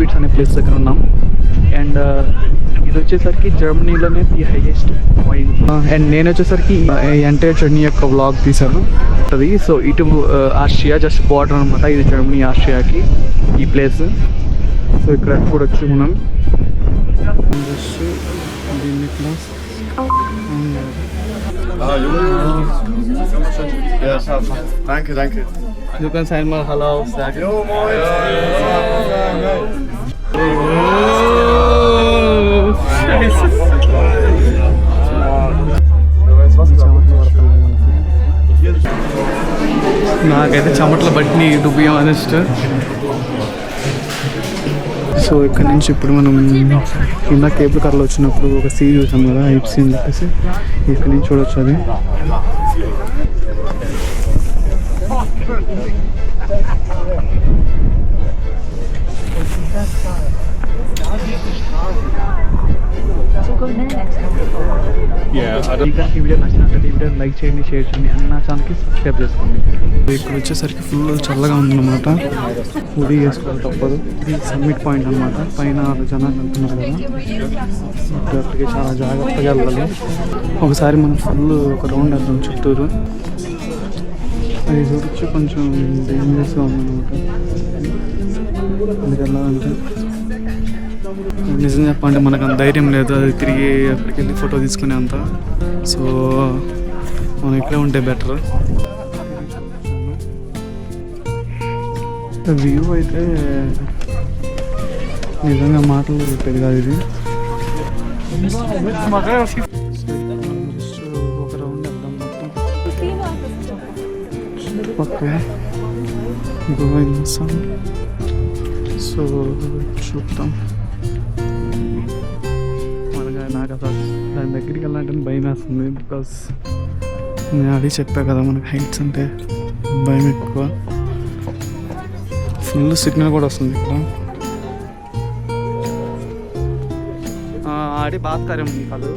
Speeds అనే place దగ్గర ఉన్నాం అండ్ ఇది వచ్చేసరికి జర్మనీలోనే ది హైయెస్ట్ పాయింట్ అండ్ నేను వచ్చేసరికి ఎంటైర్ జర్నీ యొక్క వ్లాగ్ తీశాను అది సో ఇటు ఆస్ట్రియా జస్ట్ బార్డర్ అనమాట ఇది జర్మనీ ఆస్ట్రియాకి ఈ ప్లేస్ సో ఇక్కడ చూడొచ్చు మనం జస్ట్ దీన్ని plus Ja, scharf. Danke, danke. Du kannst einmal Hallo sagen. Jo, moin. నాకైతే చెమటలు బట్టి టు బి ఆనెస్ట్ సో ఇక్కడ నుంచి ఇప్పుడు మనం కింద కేబుల్ కార్లో వచ్చినప్పుడు ఒక సీ చూసాం కదా ఐప్సీ అని చెప్పేసి. ఇక్కడ నుంచి చూడొచ్చు అది. ఈ వీడియో నచ్చినట్లయితే ఈ వీడియో లైక్ చేయండి షేర్ చేయండి అన్న నా ఛానల్కి సబ్స్క్రైబ్ చేసుకోండి ఇక్కడ వచ్చేసరికి ఫుల్ చల్లగా ఉందన్నమాట. హుడీ వేసుకోవాలి తప్పదు. ఇది సమ్మిట్ పాయింట్ అనమాట పైన జనాలు వెళ్తున్నారు కదా. అక్కడికి చాలా జాగ్రత్తగా వెళ్ళాలి. ఒకసారి మనం ఫుల్ ఒక రౌండ్ వేద్దాం చుట్టూరు. అది చూడొచ్చు కొంచెం డేంజరస్గా ఉందన్నమాట. అందుకు వెళ్ళాలంటే నిజం చెప్పాలంటే మనకు అంత ధైర్యం లేదు. అది తిరిగి అక్కడికి వెళ్ళి ఫోటో తీసుకునే అంత. సో మనం ఇక్కడే ఉంటే బెటర్ వ్యూ అయితే నిజంగా మాటలు చెప్పేది కాదు ఇది. ఒక రౌండ్ వెళ్దాం మొత్తం చుట్టుపక్కల సో చూద్దాం. దాని దగ్గరికి వెళ్ళాలంటే భయం వేస్తుంది బికాస్ నేను అది చెప్పా కదా మనకి హైట్స్ అంటే భయం ఎక్కువ. ఫుల్ సిగ్నల్ కూడా వస్తుంది ఇక్కడ. ఆడి బాత్ కరే కాదు.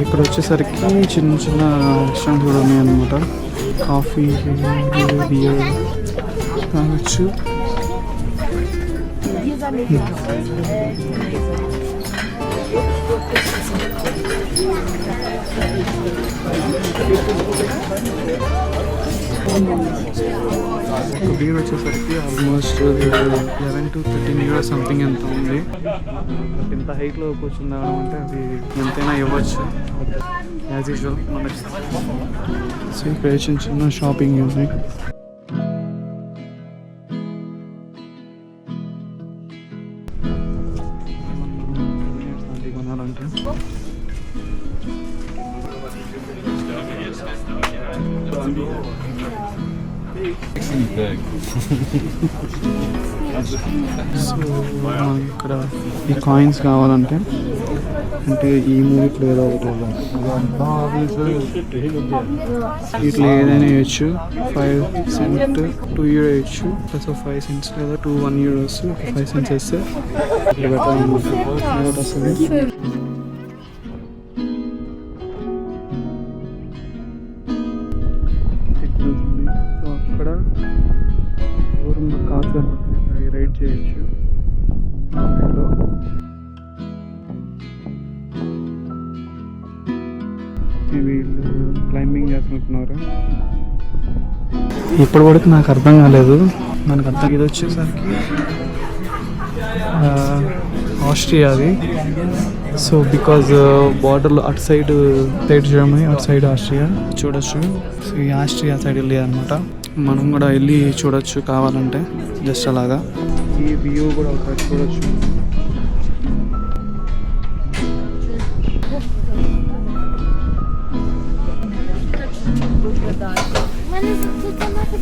ఇక్కడ వచ్చేసరికి చిన్న చిన్న రెస్టారెంట్ కూడా ఉన్నాయన్నమాట కాఫీ బియర్ తాగొచ్చు ఒక బీర్ వచ్చేసరికి almost eleven to thirteen years something ఎంత ఉంది బట్ ఇంత హైట్లో కూర్చుందాం అంటే అది ఎంతైనా ఇవ్వచ్చు యాజ్ యూజువల్ మనకి సో ఇక్కడ చిన్న చిన్న షాపింగ్ ఉంది ఇక్కడ ఈ కాయిన్స్ కావాలంటే అంటే ఈ మూవీ ఏదో ఒకటి ఇట్లా ఏదైనా వేయచ్చు. ఫైవ్ సెంట్ టూ యూరో వేయచ్చు. ప్లస్ ఫైవ్ సెంట్స్ లేదా two one euros five cents వేస్తే ఇట్లా పెట్టాలన్నమాట వస్తుంది ఇప్పటి వరకు నాకు అర్థం కాలేదు. మనకు అర్థం ఇది వచ్చేసరికి ఆస్ట్రియా అది. సో బికాజ్ బార్డర్లో అటు సైడ్ సైడ్ జర్మనీ అటు సైడ్ ఆస్ట్రియా. చూడొచ్చు. సో ఈ ఆస్ట్రియా సైడ్ వెళ్ళి అనమాట మనం కూడా వెళ్ళి చూడొచ్చు కావాలంటే జస్ట్ అలాగా. ఈ వ్యూ కూడా ఒకసారి చూడొచ్చు. मैंने এই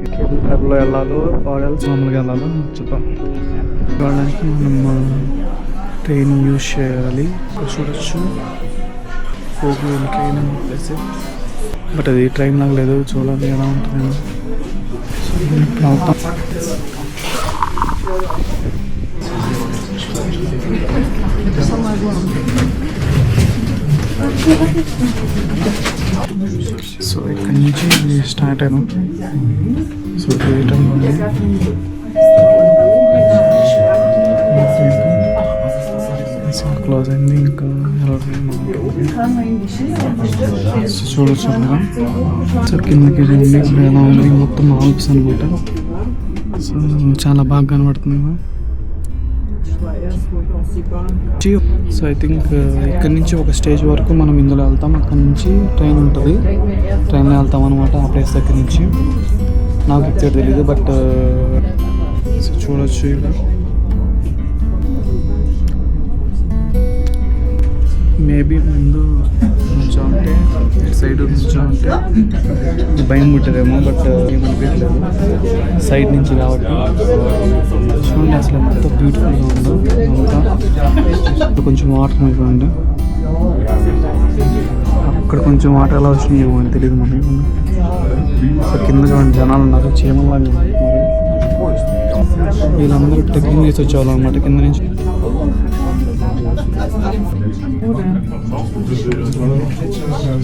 మళ్ళీ కేబుల్ కార్లో వెళ్ళాలో ఆర్ఎల్స్ మామూలుగా వెళ్ళాలో చూద్దాం వెళ్ళడానికి మనం ట్రైన్ యూజ్ చేయాలి. చూడొచ్చు. పోగు ట్రైన్ ప్లేస్ బట్ అది ట్రైన్ లాగా లేదు చూడాలి ఎలా ఉంటుంది. సో ఇప్పుడు అవుతాం సో ఇక్కడ నుంచి స్టార్ట్ అయినాం సో థియేటర్ నుండి క్లోజ్ అయింది ఇంకా సో చూడొచ్చు అలా సో కిందకి చూడండి ఇప్పుడు ఎలా ఉంది మొత్తం ఆల్ప్స్ అనమాట సో చాలా బాగా కనబడుతుంది కదా. సో ఐ థింక్ ఇక్కడ నుంచి ఒక స్టేజ్ వరకు మనం ఇందులో వెళ్తాం. అక్కడ నుంచి ట్రైన్ ఉంటుంది. ట్రైన్లో వెళ్తాం అనమాట ఆ ప్లేస్ దగ్గర నుంచి. నాకు ఇక్కడ తెలియదు బట్ uh, సో చూడొచ్చు ఇక్కడ మేబీ ముందు సైడ్ నుంచో ఉంటే భయం పుట్టదేమో బట్ ఏమనిపించలేదు. సైడ్ నుంచి కాబట్టి చూడండి అసలు ఎంత బ్యూటిఫుల్గా ఉందో అంతా. కొంచెం వాటర్ అయిపోయింది అక్కడ కొంచెం వాటర్ ఎలా వచ్చినాయేమో అని తెలియదు మనకి. సో కింద చూడండి జనాలు ఉన్నారు చీమలాగా ఉన్నారు వీళ్ళందరూ ట్రెక్కింగ్ చేసి వచ్చేవాళ్ళు అనమాట కింద నుంచి.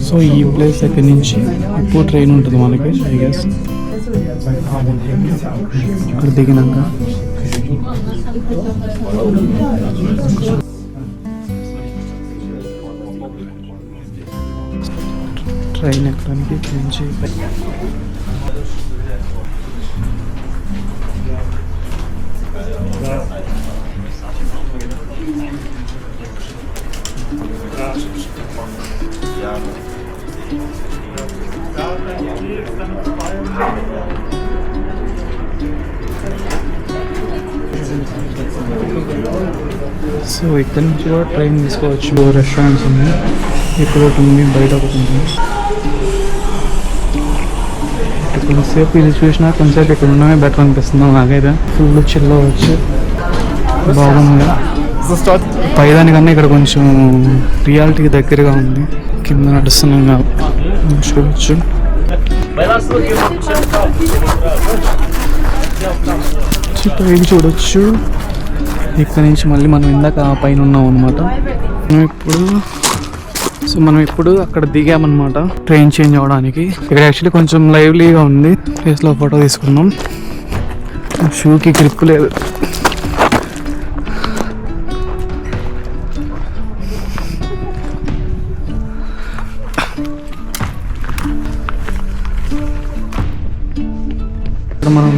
సో ఈ ప్లేస్ దగ్గర నుంచి ఇప్పుడు ట్రైన్ ఉంటుంది మనకి ఐ గెస్ ఇక్కడ దిగినాక. ట్రైన్ ఎక్కడానికి ఇక్కడ నుంచి సో ఇక్కడ నుంచి కూడా ట్రైన్ తీసుకోవచ్చు రెస్టారెంట్స్ ఉన్నాయి ఇక్కడ ఒకటి ఉంది బయట ఒకటి ఉంది ఇక్కడ కొంతసేపు ఇది చూసినా కొంతసేపు ఇక్కడ ఉండడమే బెటర్ అనిపిస్తుంది నాకైతే ఫుల్ చిల్లో వచ్చి బాగుంది పైదానికన్నా ఇక్కడ కొంచెం రియాలిటీకి దగ్గరగా ఉంది. కింద నడుస్తున్నాం చూడవచ్చు చూడొచ్చు. పైకి చూడొచ్చు. ఇక్కడ నుంచి మళ్ళీ మనం ఇందాక పైన ఉన్నాం అనమాట మనం ఇప్పుడు సో మనం ఇప్పుడు అక్కడ దిగామన్నమాట. ట్రైన్ చేంజ్ అవ్వడానికి. ఇక్కడ యాక్చువల్లీ కొంచెం లైవ్లీగా ఉంది. ప్లేస్లో ఫోటో తీసుకున్నాం. షూకి గ్రిప్ లేదు. ఇక్కడ మనం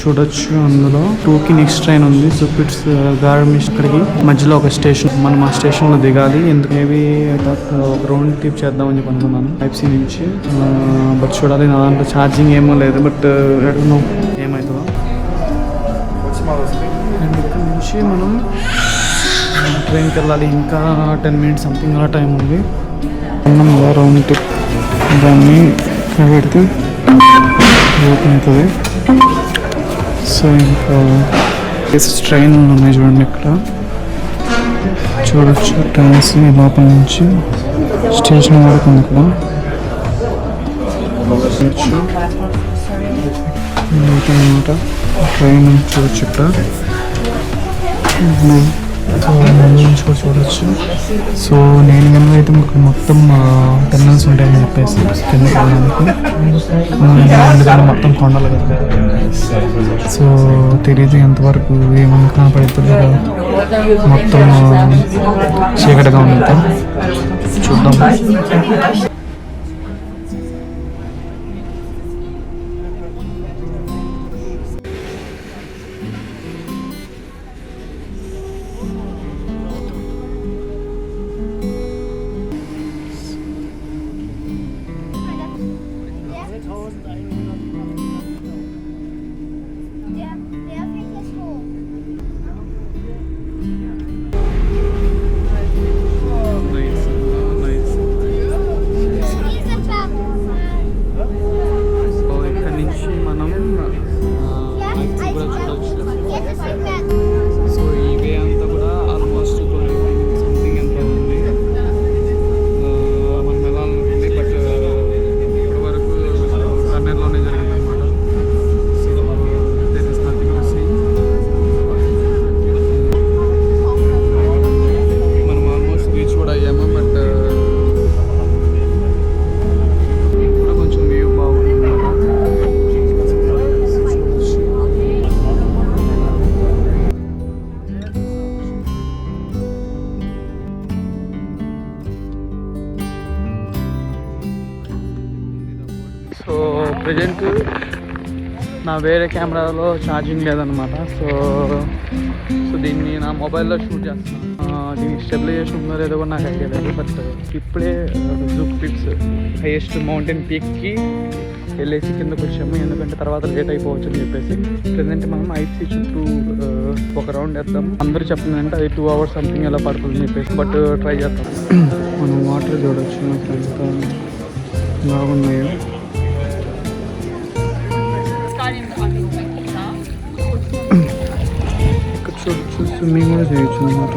చూడొచ్చు అందులో. టూకి నెక్స్ట్ ట్రైన్ ఉంది. సో ఇట్స్ గార్మిష్ ఇక్కడికి మధ్యలో ఒక స్టేషన్. మనం ఆ స్టేషన్లో దిగాలి. ఎందుకు మేబీ ఒక రౌండ్ ట్రిప్ చేద్దామని చెప్పి అనుకున్నాను. టైప్ సి నుంచి. Uh, బట్ చూడాలి. నా దాంట్లో ఛార్జింగ్ ఏమో లేదు. బట్ నో ఏమవుతుందో అండ్ ఇక్కడ నుంచి మనం uh, ట్రైన్కి వెళ్ళాలి. ఇంకా టెన్ మినిట్స్ సంథింగ్ అలా టైం ఉంది. మనం రౌండ్ ట్రిప్ దాన్ని పెడితే. ఓపెన్ అవుతుంది సో ఇంకా ట్రైన్ ఉన్నాయి చూడండి ఇక్కడ చూడొచ్చు ట్రైన్స్ లోపల నుంచి. స్టేషన్ వరకు ఉంది ఇక్కడ అనమాట ట్రైన్ చూడొచ్చు ఇక్కడ. సో ముందు కూడా చూడొచ్చు. సో నేను కనుక అయితే మీకు మొత్తం టెన్నల్స్ ఉంటాయని చెప్పేసి కిందకి వెళ్ళడానికి మొత్తం కొండలు కదా. సో తెలియదు ఎంతవరకు ఏమన్నా కనపడుతుంది కదా. మొత్తం చీకటిగా ఉందా. చూద్దాం. నా వేరే కెమెరాలో ఛార్జింగ్ లేదనమాట సో సో దీన్ని నా మొబైల్లో షూట్ చేస్తాను దీనికి స్టెబిలైజేషన్ ఉందో లేదో కూడా నాకు ఐడియా లేదు బట్ ఇప్పుడే జూక్ పిక్స్ హైయెస్ట్ మౌంటైన్ పీక్కి వెళ్ళేసి కిందకు వచ్చాము. ఎందుకంటే తర్వాత లేట్ అయిపోవచ్చు అని చెప్పేసి ప్రజెంట్ మనం ఐసీ చుట్టూ ఒక రౌండ్ వేద్దాం. అందరూ చెప్పిందంటే అది టూ అవర్స్ సంథింగ్ ఎలా పడుతుంది చెప్పేసి బట్ ట్రై చేద్దాం. మనం వాటర్ చూడొచ్చు బాగున్నాయో. స్విమ్మింగ్ కూడా చేయొచ్చు అనమాట